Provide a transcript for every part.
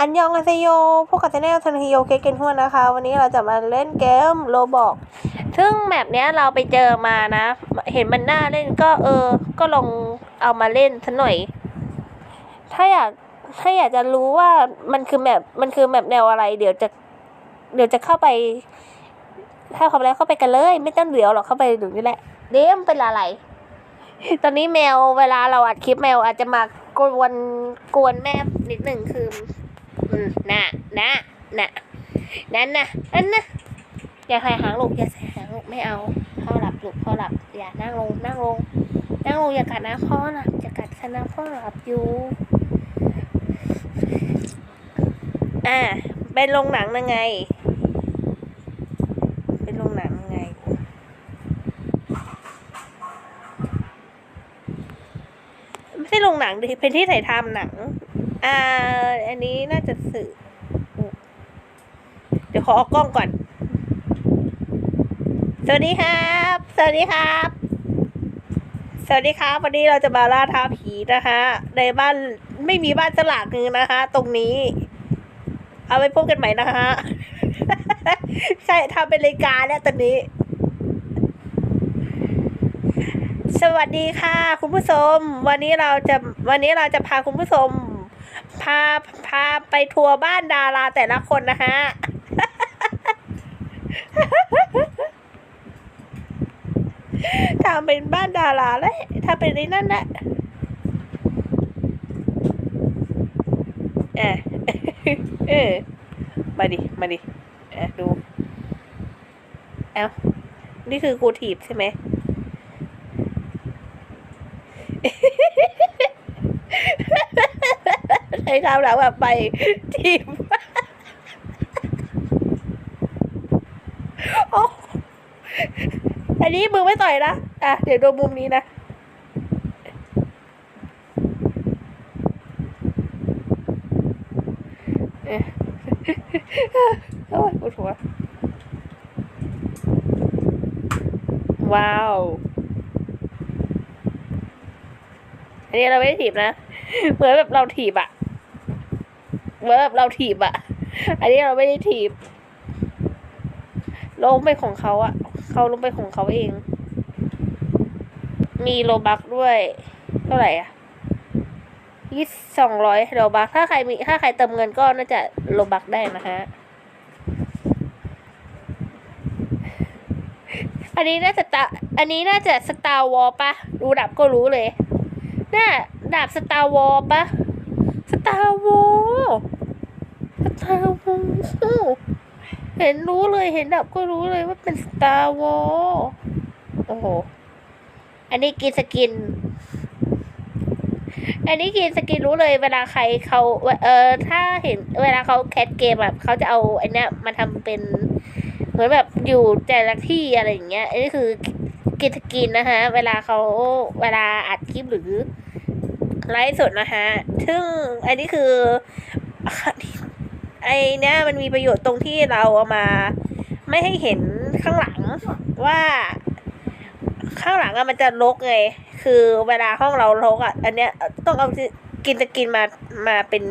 อันยองอาเซโยพวกกับชาแนลทันฮิโยเกเกนหัวนะคะ วันนี้เราจะมาเล่นเกมโลบอก ซึ่งแมปเนี้ยเราไปเจอมานะ เห็นมันน่าเล่นก็เออ ก็ลองเอามาเล่นสักหน่อย ถ้าอยากถ้าอยากจะรู้ว่ามันคือแมปมันคือแมปแนวอะไร เดี๋ยวจะ เดี๋ยวจะเข้าไป ถ้าเข้าไปแล้วเข้าไปกันเลย ไม่ต้องเดี๋ยวหรอกเข้าไปดูนี่แหละเดมเป็นอะไร ตอนนี้แมวเวลาเราอัดคลิปแมวอาจจะมากวนกวนแม่นิดหนึ่งคือ อืมน่ะน่ะน่ะนั่นน่ะนั่นน่ะอย่าใส่หางลูกอย่าใส่หางลูกไม่เอาพ่อหลับลูกพ่อหลับอย่านั่งลงนั่งลงนั่งลงอย่ากัดนะพ่อหลับอย่ากัดฉันะพ่อหลับอยู่อ่าเป็นโรงหนังยังไงเป็นโรงหนังยังไงไม่ใช่โรงหนังดิเป็นที่ถ่ายทำหนัง อ่า อันนี้น่าจะสื่อ เดี๋ยวขอออกกล้องก่อน สวัสดีครับ สวัสดีครับ สวัสดีครับ วันนี้เราจะมาล่าท้าผีนะคะในบ้านไม่มีบ้านสลากนึงนะคะ ตรงนี้ เอาไว้พบกันใหม่นะคะ ใช่ทำเป็นรายการแล้วตอนนี้ สวัสดีค่ะ คุณผู้ชม วันนี้เราจะวันนี้เราจะพาคุณผู้ชม พาพาไปทัวร์บ้านดาราแต่ละคนนะฮะ ทำเป็นบ้านดาราแล้วถ้าเป็นในนั่นแหละเออเออมาดิ มาดิเอะดู เอ้า นี่คือกูถีบใช่ไหม ใช้คำหลังแบบไปทีมโอ้อันนี้มึงไม่ต่อยนะ อะ เดี๋ยวดูมุมนี้นะเอ๊ะโอ้ยปวดหัว ว้าว อันนี้เราไม่ได้ถีบนะ เหมือนแบบเราถีบอะ เหมือแบบเราถีบอะอันนี้เราไม่ได้ถีบลงไปของเขาอะเขาลงไปของเขาเอง มีโลบักด้วย เท่าไหร่อะยี่สองร้อยโลบักถ้าใครมีถ้าใครเติมเงินก็น่าจะโลบักได้นะฮะอันนี้น่าจะตาอันนี้น่าจะสตาร์วอลปะดูดับก็รู้เลย น่าดาบสตาร์วอลปะ สตาร์วอลสตาร์วอลเห็นรู้เลยเห็นดับก็รู้เลยว่าเป็นสตาร์วอลโอ้โห อันนี้กินสกิน อันนี้กินสกินรู้เลย เวลาใครเขาเออถ้าเห็นเวลาเขาแคสเกมแบบเขาจะเอาอันเนี้ยมาทำเป็น เหมือนแบบอยู่แต่ละที่อะไรอย่างเงี้ย อันนี้คือกินสกินนะคะเวลาเขาเวลาอัดคลิปหรือ ไลฟ์สดนะคะซึ่งอันนี้คือ ไอเนี้ยมันมีประโยชน์ตรงที่เราเอามา ไม่ให้เห็นข้างหลังว่า ข้างหลังอะมันจะรกไง คือเวลาห้องเรารกอะอันเนี้ยต้องเอากินจะกินมามาเป็น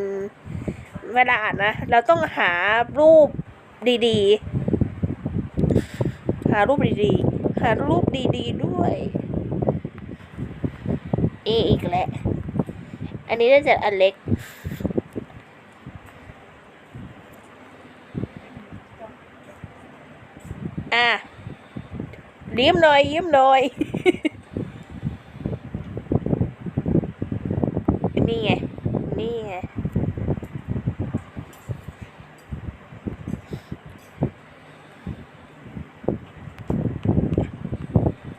เวลาอ่านนะ เราต้องหารูปดีๆ หารูปดีๆ หารูปดีๆด้วย เออีกแล้ว อันนี้น่าจะอันเล็ก อะยิ้มหน่อยยิ้มหน่อยนี่ไง นี่ไง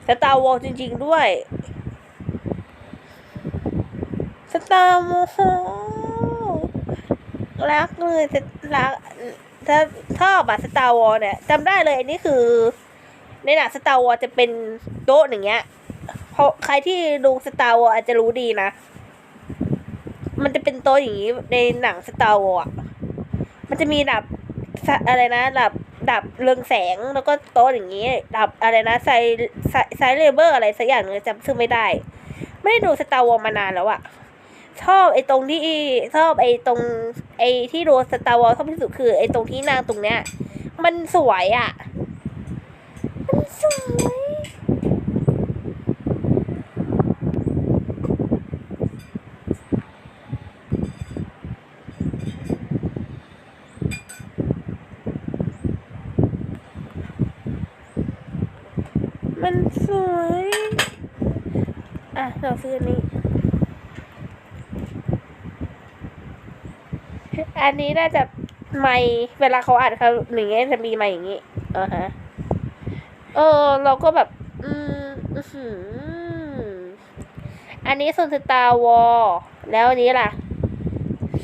สตาร์วอลจริง ๆ ด้วย ส ตาร์วอลรักเลยจะรักถ้าชอบอะสตาร์วอลเนี่ยจำได้เลยอันนี้คือ ในหนังสตาร์วอลจะเป็นโต๊ะอย่างเงี้ยเพราะใครที่ดูสตาร์วอลอาจจะรู้ดีนะ มันจะเป็นโต๊ะอย่างนี้ในหนังสตาร์วอลมันจะมีดับอะไรนะดับดับเรืองแสงแล้วก็โต๊ะอย่างนี้ ดับอะไรนะไซไซไซเลเบอร์อะไรสักอย่างนึงจำชื่อไม่ได้ ไม่ได้ดูสตาร์วอลมานานแล้วอะ ชอบไอ้ตรงที่ชอบไอ้ตรง ไอ้ที่โรสตาร์วอลชอบที่สุดคือไอ้ตรงที่นางตรงเนี้ย มันสวยอะ่ะ มันสวยมันสวย อะ เราซื้ออันนี้ อันนี้น่าจะไม่เวลาเขาอัดเขาอย่งเงี้ยจะมีไม่อย่างงี้อ่าฮะเออ เราก็แบบ อืมอื้อหืออันนี้โซนสตาร์วอลแล้วอันนี้ล่ะ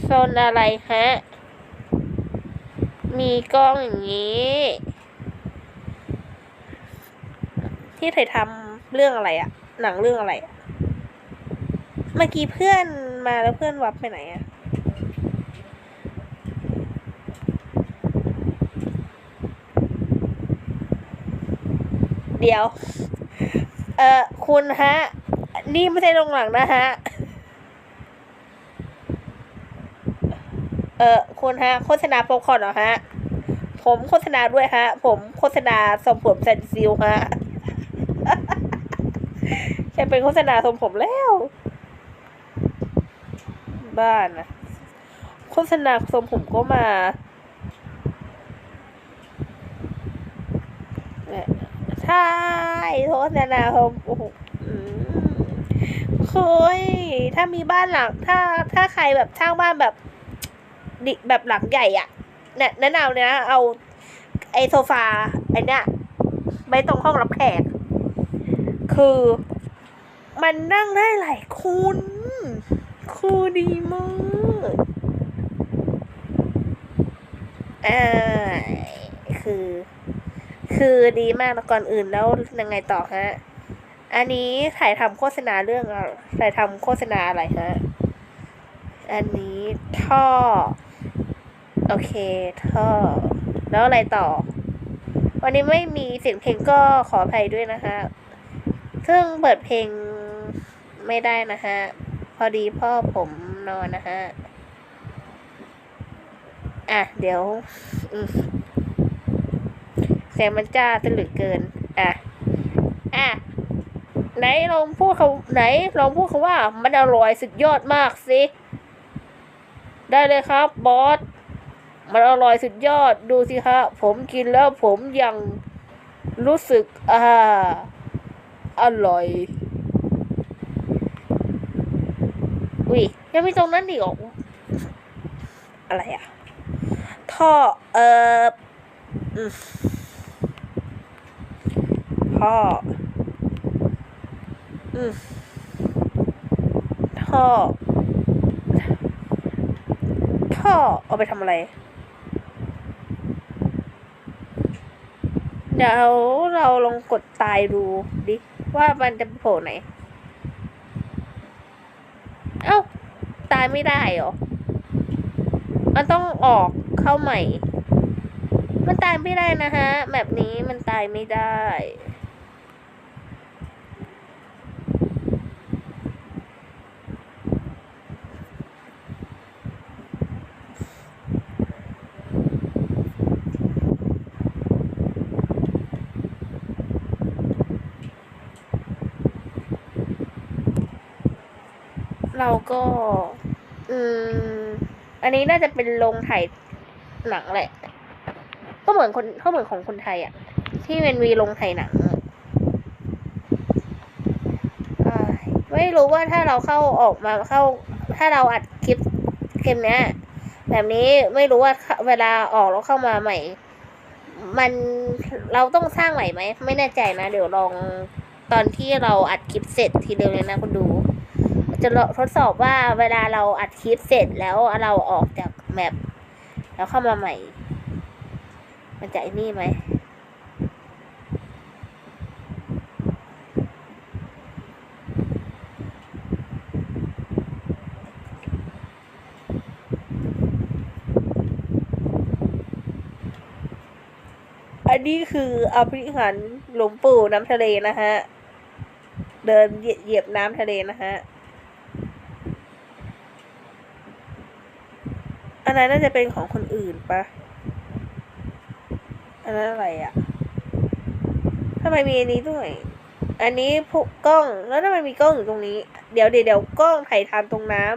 โซนอะไรฮะ มีกล้องอย่างนี้ ที่เคยทำเรื่องอะไรอะหนังเรื่องอะไรอะเมื่อกี้เพื่อนมาแล้วเพื่อนวับไปไหนอะ เดียว เออคุณฮะ นี่ไม่ใช่โรงหนังนะฮะ เออคุณฮะ โฆษณาโปรคอนเหรอฮะ ผมโฆษณาด้วยฮะ ผมโฆษณาสมผมแซนซิลฮะจะเป็นโฆษณาทรงผมแล้ว บ้านนะโฆษณาทรงผมก็มาเนี่ย ใช่โฆษณาทรงโอ้โหอืมเคยถ้ามีบ้านหลัง ถ้าถ้าใครแบบช่างบ้านแบบดิแบบหลังใหญ่อะแนะนำเลยนะเอา ไอโซฟาไอเนี้ยไว้ตรงห้องรับแขกคือ มันนั่งได้หลายคนคือดีมากอ่าคือ คือดีมากแล้วก่อนอื่นแล้วยังไงต่อฮะ อันนี้ถ่ายทำโฆษณาเรื่องอะถ่ายทำโฆษณาอะไรฮะ อันนี้ท่อ โอเคท่อ แล้วอะไรต่อ วันนี้ไม่มีเสียงเพลงก็ขออภัยด้วยนะคะ ซึ่งเปิดเพลงไม่ได้นะฮะพอดีพ่อผมนอนนะฮะอะ เดี๋ยว อืม เสียงมันจ้าตะลึกเกิน อะ อะ ไหนลองพูดเขาไหนลองพูดคาว่า มันอร่อยสุดยอดมากสิ ได้เลยครับบอส มันอร่อยสุดยอด ดูสิฮะ ผมกินแล้วผมยังรู้สึก อ่า อร่อยอุ้ยยังมีตรงนั้นอีกหรออะไรอะท่อ เอ่อ อืมท่อ อืมท่อท่อเอาไปทำอะไร เดี๋ยวเราลองกดตายดูดิ ว่ามันจะโผล่ไหน เอ้า ตายไม่ได้เหรอ มันต้องออกเข้าใหม่ มันตายไม่ได้นะฮะ แบบนี้มันตายไม่ได้ เราก็ อืม อันนี้น่าจะเป็นโรงถ่ายหนังแหละ ก็เหมือนคนก็เหมือนของคนไทยอะที่มันมีโรงถ่ายหนังไม่รู้ว่าถ้าเราเข้าออกมาเข้า ถ้าเราอัดคลิปคลิปเนี้ยแบบนี้ไม่รู้ว่าเวลาออกแล้วเข้ามาใหม่ มันเราต้องสร้างใหม่ไหม ไม่แน่ใจนะ เดี๋ยวลองตอนที่เราอัดคลิปเสร็จทีเดียวเลยนะคุณดู จะทดสอบว่าเวลาเราอัดคลิปเสร็จแล้วเราออกจากแมปแล้วเข้ามาใหม่ มันจะไอ้นี่ไหมอันนี้คืออภิหันหลวงปู่น้ำทะเลนะฮะ เดินเหยียบน้ำทะเลนะฮะ นนั้นน่าจะเป็นของคนอื่นปะอันนั้นอะไรอะทำไมมีอันนี้ด้วย อันนี้พวกกล้อง แล้วทำไมมีกล้องอยู่ตรงนี้เดี๋ยวเดี๋ยวเดี๋ยวกล้องถ่ายทำตรงน้ำ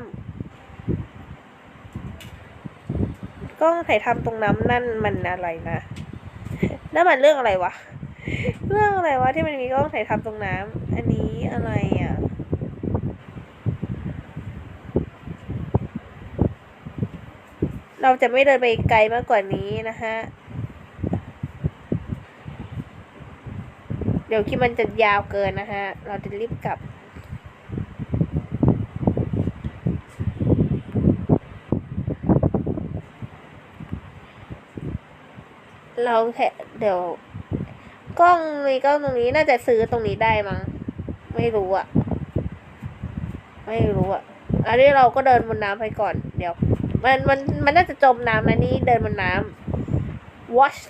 กล้องถ่ายทำตรงน้ำนั่นมันอะไรนะนั่นมันเรื่องอะไรวะ เรื่องอะไรวะที่มันมีกล้องถ่ายทำตรงน้ำอันนี้อะไรอะ เราจะไม่เดินไปไกลมากกว่านี้นะฮะ เดี๋ยวคลิปมันจะยาวเกินนะฮะ เราจะรีบกลับ เราแค่เดี๋ยวกล้องมีกล้องตรงนี้น่าจะซื้อตรงนี้ได้มั้ง ไม่รู้อะไม่รู้อะอันนี้เราก็เดินบนน้ำไปก่อน มันมันมันน่าจะจมน้ำนะนี่เดินบนน้ำ watch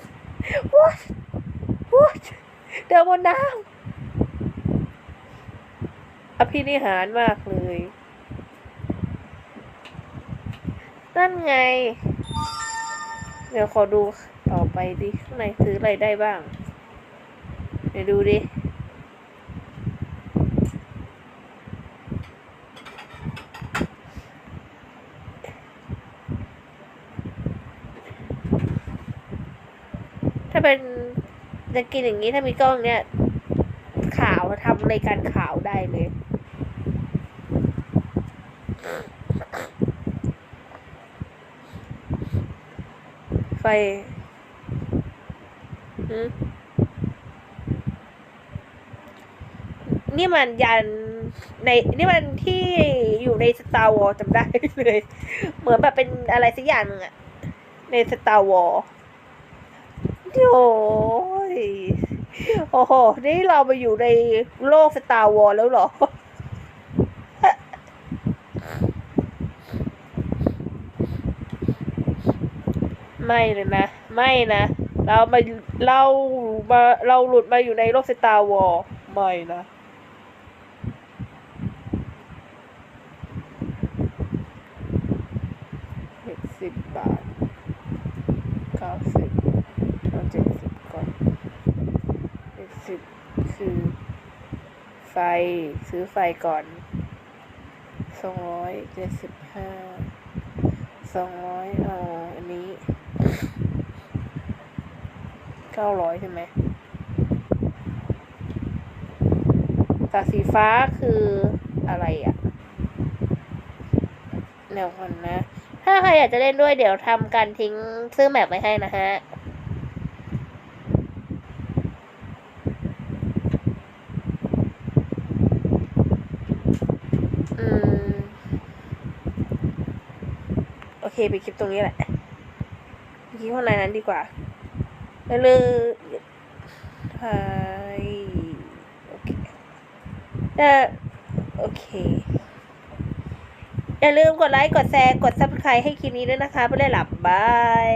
watch watch เดินบนน้ำอภินิหารมากเลยนั่นไง เดี๋ยวขอดูต่อไปดิข้างในซื้ออะไรได้บ้าง เดี๋ยวดูดิ เป็นจะกินอย่างนี้ถ้ามีกล้องเนี่ยขาวทำรายการขาวได้เลยไฟนี่มันยันในนี่มันที่อยู่ในสตาร์วอลจำได้เลย เหมือนแบบเป็นอะไรสักอย่างนึ่งอะในสตาร์วอล โอ้ยโอ้โห นี่เรามาอยู่ในโลกสตาร์วอลแล้วเหรอ ไม่เลยนะ ไม่นะ เรามาเรามาเราหลุดมาอยู่ในโลกสตาร์วอลไม่นะสิบบาทเก้าสิบเอาเจ็ดสิบก่อนเจ็ดสิบ คือ ไฟซื้อไฟก่อนสองร้อยเจ็ดสิบห้าสองร้อยเอาอันนี้เก้าร้อยใช่ไหมตาสีฟ้าคืออะไรอะ่ะเดี๋ยวก่อนนะ ถ้าใครอยากจะเล่นด้วยเดี๋ยวทำการทิ้งซื้อแมปไว้ให้นะฮะ อืม โอเค ไปคลิปตรงนี้แหละคลิปข้างในนั้นดีกว่าแล้วลืมไทยโอเคแต่โอเคอย่าลืมกดไลค์ กดแชร์ กด subscribe ให้คลิปนี้ด้วยนะคะไปเลยหลับบาย